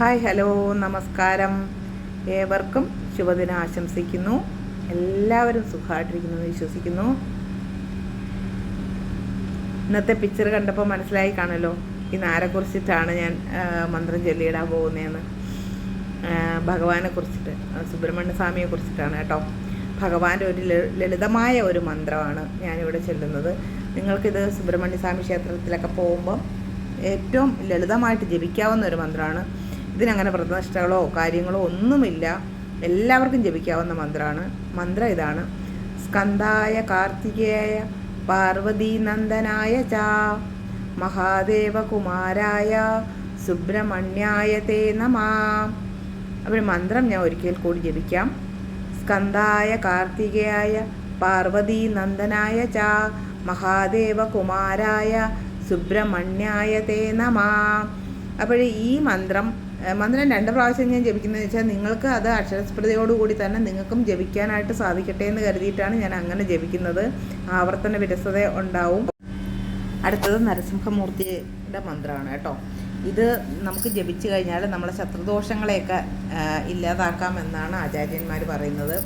Hi hello നമസ്കാരം. ഏവർക്കും ശുഭദിനം ആശംസിക്കുന്നു. എല്ലാവരും സുഖമായിട്ടിരിക്കുന്നു വിശ്വസിക്കുന്നു. ഇന്നത്തെ പിക്ചർ കണ്ടപ്പോൾ മനസ്സിലായി കാണല്ലോ ഇന്ന് ആരെക്കുറിച്ചിട്ടാണ് ഞാൻ മന്ത്രം ചൊല്ലിയിടാൻ പോകുന്നതെന്ന്. ഭഗവാനെ കുറിച്ചിട്ട് സുബ്രഹ്മണ്യ സ്വാമിയെ കുറിച്ചിട്ടാണ് കേട്ടോ. ഭഗവാന്റെ ഒരു ലളിതമായ ഒരു മന്ത്രമാണ് ഞാനിവിടെ ചൊല്ലുന്നത്. നിങ്ങൾക്കിത് സുബ്രഹ്മണ്യ സ്വാമി ക്ഷേത്രത്തിലൊക്കെ പോകുമ്പം ഏറ്റവും ലളിതമായിട്ട് ജപിക്കാവുന്ന ഒരു മന്ത്രമാണ്. ഇതിനങ്ങനെ വ്രതനിഷ്ഠകളോ കാര്യങ്ങളോ ഒന്നുമില്ല. എല്ലാവർക്കും ജപിക്കാവുന്ന മന്ത്രമാണ് മന്ത്രം ഇതാണ്. സ്കന്ധായ കാർത്തികേയ പാർവതീനന്ദനായ ച. മഹാദേവകുമാരായ സുബ്രഹ്മണ്യായ തേ നമാ. അപ്പോൾ മന്ത്രം ഞാൻ ഒരിക്കൽ കൂടി ജപിക്കാം. സ്കന്ധായ കാർത്തികയായ പാർവതീനന്ദനായ ച. മഹാദേവകുമാരായ സുബ്രഹ്മണ്യായ തേ നമാ. അപ്പോൾ ഈ മന്ത്രം മന്ത്രം രണ്ട് പ്രാവശ്യം ഞാൻ ജപിക്കുന്നതെന്ന് വെച്ചാൽ നിങ്ങൾക്ക് അത് അക്ഷരസ്ഫുടതയോടുകൂടി തന്നെ നിങ്ങൾക്കും ജപിക്കാനായിട്ട് സാധിക്കട്ടെ എന്ന് കരുതിയിട്ടാണ് ഞാൻ അങ്ങനെ ജപിക്കുന്നത്. ആവർത്തന വിരസത ഉണ്ടാവും. അടുത്തത് നരസിംഹമൂർത്തിയുടെ മന്ത്രമാണ് കേട്ടോ. ഇത് നമുക്ക് ജപിച്ചു കഴിഞ്ഞാൽ നമ്മളെ ശത്രുദോഷങ്ങളെയൊക്കെ ഇല്ലാതാക്കാമെന്നാണ് ആചാര്യന്മാർ പറയുന്നത്.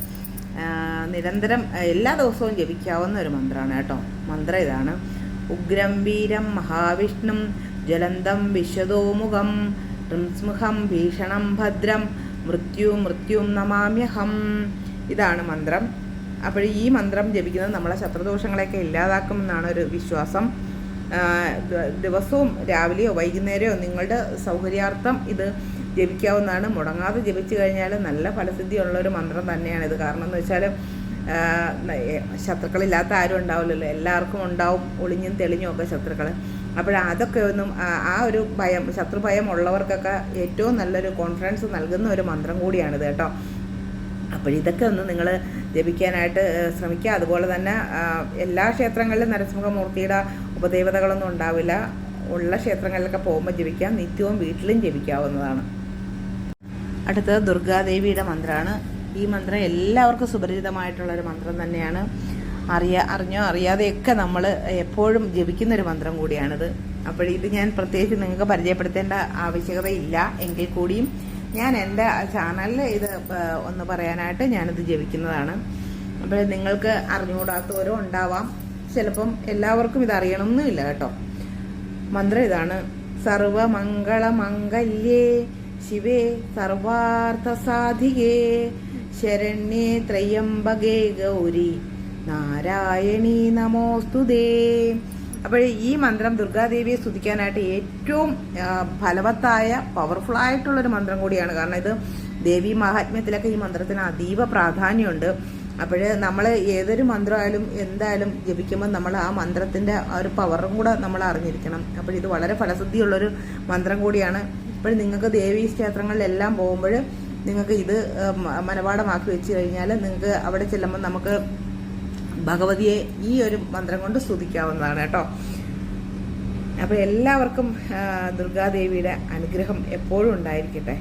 നിരന്തരം എല്ലാ ദിവസവും ജപിക്കാവുന്ന ഒരു മന്ത്രമാണ് കേട്ടോ. മന്ത്രം ഇതാണ്. ഉഗ്രം വീരം മഹാവിഷ്ണും ജ്വലന്തം വിശ്വതോമുഖം ഹൃംസ്മുഖം ഭീഷണം ഭദ്രം മൃത്യു മൃത്യും നമാമ്യഹം. ഇതാണ് മന്ത്രം. അപ്പോൾ ഈ മന്ത്രം ജപിക്കുന്നത് നമ്മളെ ശത്രുദോഷങ്ങളെയൊക്കെ ഇല്ലാതാക്കുമെന്നാണ് ഒരു വിശ്വാസം ദിവസവും രാവിലെയോ വൈകുന്നേരമോ നിങ്ങളുടെ സൗകര്യാർത്ഥം ഇത് ജപിക്കാവുന്നതാണ്. മുടങ്ങാതെ ജപിച്ചു കഴിഞ്ഞാൽ നല്ല ഫലസിദ്ധിയുള്ള ഒരു മന്ത്രം തന്നെയാണ് ഇത്. കാരണം എന്ന് വെച്ചാൽ ശത്രുക്കളില്ലാത്ത ആരും ഉണ്ടാവില്ലല്ലോ. എല്ലാവർക്കും ഉണ്ടാവും ഒളിഞ്ഞും തെളിഞ്ഞും ഒക്കെ ശത്രുക്കൾ അപ്പോൾ അതൊക്കെ ഒന്നും ആ- ഒരു ഭയം ശത്രു ഭയം ഉള്ളവർക്കൊക്കെ ഏറ്റവും നല്ലൊരു കോൺഫിഡൻസ് നൽകുന്ന ഒരു മന്ത്രം കൂടിയാണിത് കേട്ടോ. അപ്പോൾ ഇതൊക്കെ ഒന്ന് നിങ്ങൾ ജപിക്കാനായിട്ട് ശ്രമിക്കുക. അതുപോലെ തന്നെ എല്ലാ ക്ഷേത്രങ്ങളിലും നരസിംഹമൂർത്തിയുടെ ഉപദേവതകളൊന്നും ഉണ്ടാവില്ല. ഉള്ള ക്ഷേത്രങ്ങളിലൊക്കെ പോകുമ്പോൾ ജപിക്കാം നിത്യവും വീട്ടിലും ജപിക്കാവുന്നതാണ്. അടുത്തത് ദുർഗാദേവിയുടെ മന്ത്രമാണ് ഈ മന്ത്രം എല്ലാവർക്കും സുപരിചിതമായിട്ടുള്ള ഒരു മന്ത്രം തന്നെയാണ്. അറിയാ അറിഞ്ഞോ അറിയാതെയൊക്കെ നമ്മൾ എപ്പോഴും ജപിക്കുന്നൊരു മന്ത്രം കൂടിയാണിത്. അപ്പോൾ ഇത് ഞാൻ പ്രത്യേകിച്ച് നിങ്ങൾക്ക് പരിചയപ്പെടുത്തേണ്ട ആവശ്യകതയില്ല. എങ്കിൽ കൂടിയും ഞാൻ എന്റെ ചാനലിൽ ഇത് ഒന്ന് പറയാനായിട്ട് ഞാനിത് ജപിക്കുന്നതാണ്. അപ്പോൾ നിങ്ങൾക്ക് അറിഞ്ഞുകൂടാത്തവരോ ഉണ്ടാവാം. ചിലപ്പം എല്ലാവർക്കും ഇത് അറിയണമെന്നില്ല കേട്ടോ. മന്ത്രം ഇതാണ്. സർവമംഗളമംഗല്യേ ശിവേ സർവാർത്ഥസാധികേ ശരണ്യേ ത്രയംബകേ ഗൗരി. നാരായണീ നമോസ്തുതേ അപ്പോൾ ഈ മന്ത്രം ദുർഗാദേവിയെ സ്തുതിക്കാനായിട്ട് ഏറ്റവും ഫലവത്തായ പവർഫുൾ ആയിട്ടുള്ളൊരു മന്ത്രം കൂടിയാണ്. കാരണം ഇത് ദേവി മഹാത്മ്യത്തിലൊക്കെ ഈ മന്ത്രത്തിന് അതീവ പ്രാധാന്യമുണ്ട്. അപ്പോൾ നമ്മൾ ഏതൊരു മന്ത്രമായാലും എന്തായാലും ജപിക്കുമ്പോൾ നമ്മൾ ആ മന്ത്രത്തിന്റെ ആ ഒരു പവറും കൂടെ നമ്മൾ അറിഞ്ഞിരിക്കണം. അപ്പോൾ ഇത് വളരെ ഫലസിദ്ധിയുള്ളൊരു മന്ത്രം കൂടിയാണ്. ഇപ്പോൾ നിങ്ങൾക്ക് ദേവീ ക്ഷേത്രങ്ങളിലെല്ലാം പോകുമ്പോൾ നിങ്ങൾക്ക് ഇത് മനപാഠമാക്കി വെച്ച് കഴിഞ്ഞാൽ നിങ്ങൾക്ക് അവിടെ ചെല്ലുമ്പോൾ നമുക്ക് ഭഗവതിയെ ഈ ഒരു മന്ത്രം കൊണ്ട് സ്തുതിക്കാവുന്നതാണ് കേട്ടോ. അപ്പോൾ എല്ലാവർക്കും ദുർഗാദേവിയുടെ അനുഗ്രഹം എപ്പോഴും ഉണ്ടായിരിക്കട്ടെ.